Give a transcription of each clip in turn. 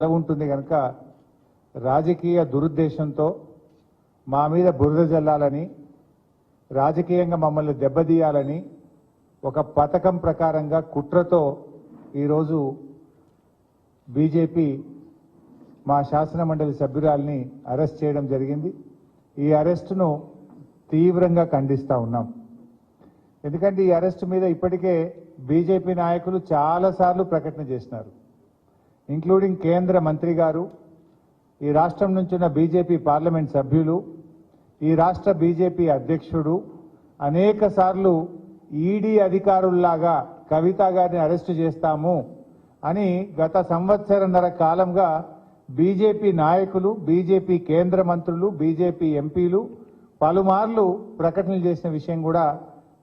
ఎలా ఉంటుంది కనుక రాజకీయ దురుద్దేశంతో మా మీద బురద జల్లాలని రాజకీయంగా మమ్మల్ని దెబ్బతీయాలని ఒక పథకం ప్రకారంగా కుట్రతో ఈరోజు బీజేపీ మా శాసన మండలి సభ్యురాల్ని అరెస్ట్ చేయడం జరిగింది. ఈ అరెస్టును తీవ్రంగా ఖండిస్తూ ఉన్నాం. ఎందుకంటే ఈ అరెస్టు మీద ఇప్పటికే బీజేపీ నాయకులు చాలాసార్లు ప్రకటన చేసినారు. ఇంక్లూడింగ్ కేంద్ర మంత్రి గారు ఈ రాష్ట్రం నుంచి ఉన్న బీజేపీ పార్లమెంట్ సభ్యులు ఈ రాష్ట్ర బీజేపీ అధ్యక్షుడు అనేక సార్లు ఈడీ అధికారుల్లాగా కవిత గారిని అరెస్టు చేస్తాము అని గత సంవత్సరన్నర కాలంగా బీజేపీ నాయకులు బీజేపీ కేంద్ర మంత్రులు బీజేపీ ఎంపీలు పలుమార్లు ప్రకటనలు చేసిన విషయం కూడా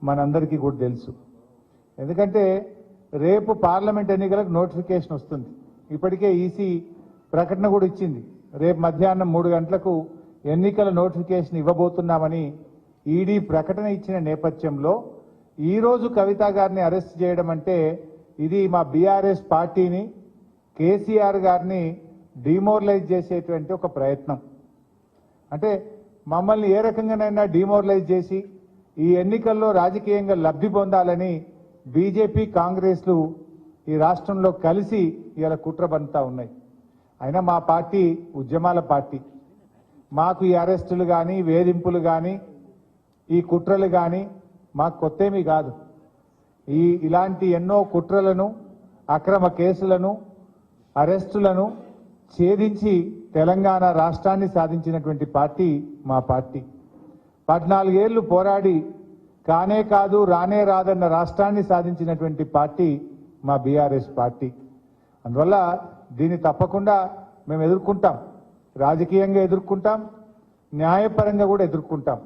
మనందరికీ కూడా తెలుసు. ఎందుకంటే రేపు పార్లమెంట్ ఎన్నికలకు నోటిఫికేషన్ వస్తుంది. ఇప్పటికే ఈసీ ప్రకటన కూడా ఇచ్చింది. రేపు మధ్యాహ్నం మూడు గంటలకు ఎన్నికల నోటిఫికేషన్ ఇవ్వబోతున్నామని ఈడీ ప్రకటన ఇచ్చిన నేపథ్యంలో ఈరోజు కవిత గారిని అరెస్ట్ చేయడం అంటే ఇది మా బీఆర్ఎస్ పార్టీని కేసీఆర్ గారిని డిమోరలైజ్ చేసేటువంటి ఒక ప్రయత్నం. అంటే మమ్మల్ని ఏ రకంగానైనా డిమోరలైజ్ చేసి ఈ ఎన్నికల్లో రాజకీయంగా లబ్ధి పొందాలని బీజేపీ కాంగ్రెస్లు ఈ రాష్ట్రంలో కలిసి ఇలా కుట్ర బంతా ఉన్నాయి. అయినా మా పార్టీ ఉద్యమాల పార్టీ. మాకు ఈ అరెస్టులు కానీ వేధింపులు కానీ ఈ కుట్రలు కానీ మాకు కొత్తేమీ కాదు. ఈ ఇలాంటి ఎన్నో కుట్రలను అక్రమ కేసులను అరెస్టులను ఛేదించి తెలంగాణ రాష్ట్రాన్ని సాధించినటువంటి పార్టీ మా పార్టీ. పద్నాలుగేళ్ళు పోరాడి కానే కాదు రానే రాదన్న రాష్ట్రాన్ని సాధించినటువంటి పార్టీ మా బీఆర్ఎస్ పార్టీ. అందువల్ల దీన్ని తప్పకుండా మేము ఎదుర్కొంటాం. రాజకీయంగా ఎదుర్కొంటాం. న్యాయపరంగా కూడా ఎదుర్కొంటాం.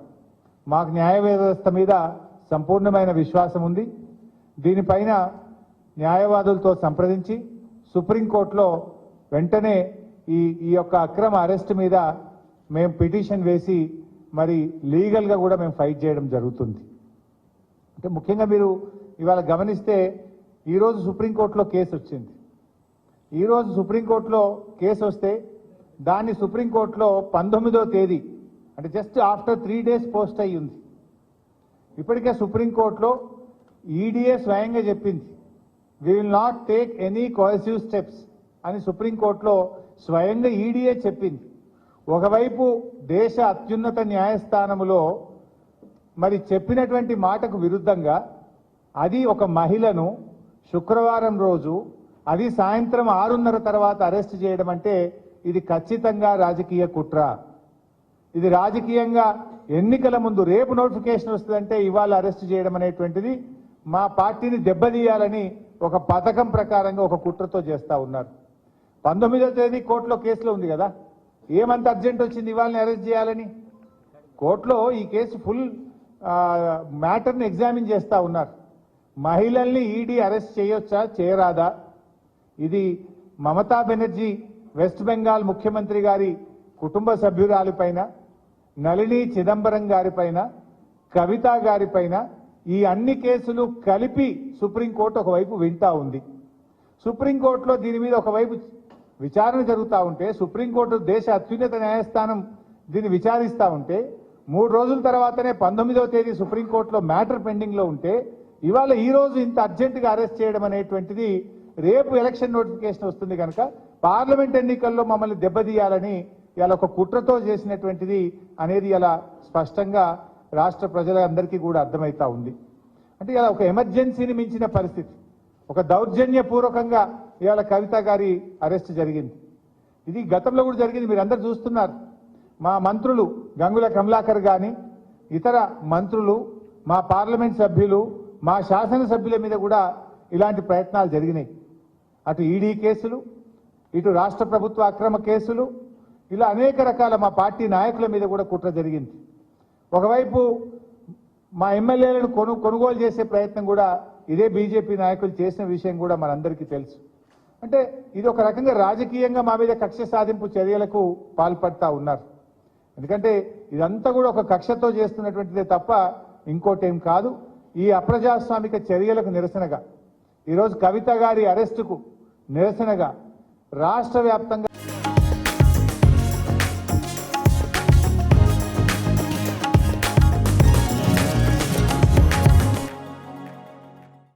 మాకు న్యాయ వ్యవస్థ మీద సంపూర్ణమైన విశ్వాసం ఉంది. దీనిపైన న్యాయవాదులతో సంప్రదించి సుప్రీంకోర్టులో వెంటనే ఈ ఈ యొక్క అక్రమ అరెస్ట్ మీద మేము పిటిషన్ వేసి మరి లీగల్గా కూడా మేము ఫైట్ చేయడం జరుగుతుంది. అంటే ముఖ్యంగా మీరు ఇవాళ గమనిస్తే ఈరోజు సుప్రీంకోర్టులో కేసు వచ్చింది. ఈరోజు సుప్రీంకోర్టులో కేసు వస్తే దాన్ని సుప్రీంకోర్టులో పంతొమ్మిదో తేదీ అంటే just after three days post అయ్యి ఉంది. ఇప్పటికే సుప్రీంకోర్టులో ఈడీఏ స్వయంగా చెప్పింది we will not take any coercive steps అని సుప్రీంకోర్టులో స్వయంగా ఈడీఏ చెప్పింది. ఒకవైపు దేశ అత్యున్నత న్యాయస్థానములో మరి చెప్పినటువంటి మాటకు విరుద్ధంగా అది ఒక మహిళను శుక్రవారం రోజు అది సాయంత్రం ఆరున్నర తర్వాత అరెస్ట్ చేయడం అంటే ఇది ఖచ్చితంగా రాజకీయ కుట్ర. ఇది రాజకీయంగా ఎన్నికల ముందు రేపు నోటిఫికేషన్ వస్తుందంటే ఇవాళ అరెస్ట్ చేయడం అనేటువంటిది మా పార్టీని దెబ్బతీయాలని ఒక పథకం ప్రకారంగా ఒక కుట్రతో చేస్తా ఉన్నారు. పంతొమ్మిదో తేదీ కోర్టులో కేసులో ఉంది కదా. ఏమంత అర్జెంట్ వచ్చింది ఇవాళని అరెస్ట్ చేయాలని? కోర్టులో ఈ కేసు ఫుల్ మ్యాటర్ని ఎగ్జామిన్ చేస్తూ ఉన్నారు. మహిళల్ని ఈడీ అరెస్ట్ చేయొచ్చా? చేయరాదా? ఇది మమతా బెనర్జీ వెస్ట్ బెంగాల్ ముఖ్యమంత్రి గారి కుటుంబ సభ్యురాలిపైన నళిని చిదంబరం గారిపైన కవిత గారిపైన ఈ అన్ని కేసులు కలిపి సుప్రీంకోర్టు ఒకవైపు వింటా ఉంది. సుప్రీంకోర్టులో దీని మీద ఒకవైపు విచారణ జరుగుతూ ఉంటే సుప్రీంకోర్టు దేశ అత్యున్నత న్యాయస్థానం దీన్ని విచారిస్తూ ఉంటే మూడు రోజుల తర్వాతనే పంతొమ్మిదవ తేదీ సుప్రీంకోర్టులో మ్యాటర్ పెండింగ్లో ఉంటే ఇవాళ ఈ రోజు ఇంత అర్జెంటుగా అరెస్ట్ చేయడం అనేటువంటిది రేపు ఎలక్షన్ నోటిఫికేషన్ వస్తుంది కనుక పార్లమెంట్ ఎన్నికల్లో మమ్మల్ని దెబ్బతీయాలని ఇలా ఒక కుట్రతో చేసినటువంటిది అనేది ఇలా స్పష్టంగా రాష్ట్ర ప్రజలందరికీ కూడా అర్థమవుతా ఉంది. అంటే ఇలా ఒక ఎమర్జెన్సీని మించిన పరిస్థితి. ఒక దౌర్జన్యపూర్వకంగా ఇవాళ కవిత గారి అరెస్ట్ జరిగింది. ఇది గతంలో కూడా జరిగింది మీరు అందరు చూస్తున్నారు. మా మంత్రులు గంగుల కమలాకర్ కానీ ఇతర మంత్రులు మా పార్లమెంట్ సభ్యులు మా శాసనసభ్యుల మీద కూడా ఇలాంటి ప్రయత్నాలు జరిగినాయి. అటు ఈడీ కేసులు ఇటు రాష్ట్ర ప్రభుత్వ అక్రమ కేసులు ఇలా అనేక రకాల మా పార్టీ నాయకుల మీద కూడా కుట్ర జరిగింది. ఒకవైపు మా ఎమ్మెల్యేలను కొను కొనుగోలు చేసే ప్రయత్నం కూడా ఇదే బీజేపీ నాయకులు చేసిన విషయం కూడా మనందరికీ తెలుసు. అంటే ఇది ఒక రకంగా రాజకీయంగా మా మీద కక్ష సాధింపు చర్యలకు పాల్పడతా ఉన్నారు. ఎందుకంటే ఇదంతా కూడా ఒక కక్షతో చేస్తున్నటువంటిదే తప్ప ఇంకోటేం కాదు. ఈ అప్రజాస్వామిక చర్యలకు నిరసనగా ఈరోజు కవిత గారి అరెస్టుకు నిరసనగా రాష్ట్ర వ్యాప్తంగా